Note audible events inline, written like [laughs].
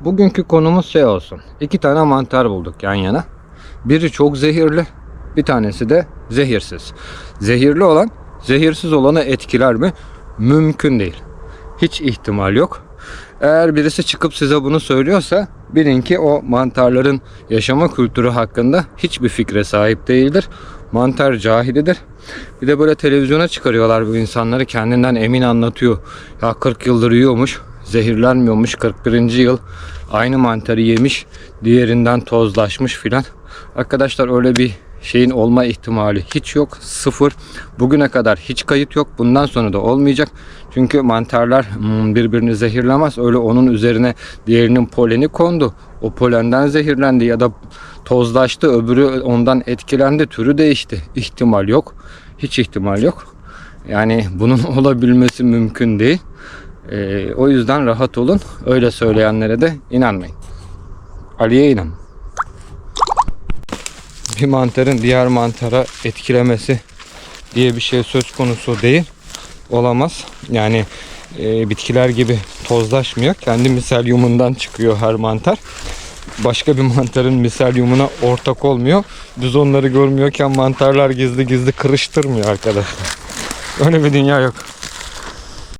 Bugünkü konumuz şey olsun. İki tane mantar bulduk yan yana. Biri çok zehirli, bir tanesi de zehirsiz. Zehirli olan zehirsiz olanı etkiler mi? Mümkün değil. Hiç ihtimal yok. Eğer birisi çıkıp size bunu söylüyorsa bilin ki o mantarların yaşama kültürü hakkında hiçbir fikre sahip değildir. Mantar cahilidir. Bir de böyle televizyona çıkarıyorlar bu insanları kendinden emin anlatıyor. Ya 40 yıldır yiyormuş, zehirlenmiyormuş. 41. yıl aynı mantarı yemiş, diğerinden tozlaşmış filan. Arkadaşlar öyle bir şeyin olma ihtimali hiç yok. Sıfır. Bugüne kadar hiç kayıt yok. Bundan sonra da olmayacak. Çünkü mantarlar hmm, birbirini zehirlemez. Öyle onun üzerine diğerinin poleni kondu. O polenden zehirlendi ya da tozlaştı. Öbürü ondan etkilendi. Türü değişti. İhtimal yok. Hiç ihtimal yok. Yani bunun [laughs] olabilmesi mümkün değil. Ee, o yüzden rahat olun. Öyle söyleyenlere de inanmayın. Ali'ye inan bir mantarın diğer mantara etkilemesi diye bir şey söz konusu değil. Olamaz. Yani e, bitkiler gibi tozlaşmıyor. Kendi miselyumundan çıkıyor her mantar. Başka bir mantarın miselyumuna ortak olmuyor. Biz onları görmüyorken mantarlar gizli gizli kırıştırmıyor arkadaşlar. Öyle bir dünya yok.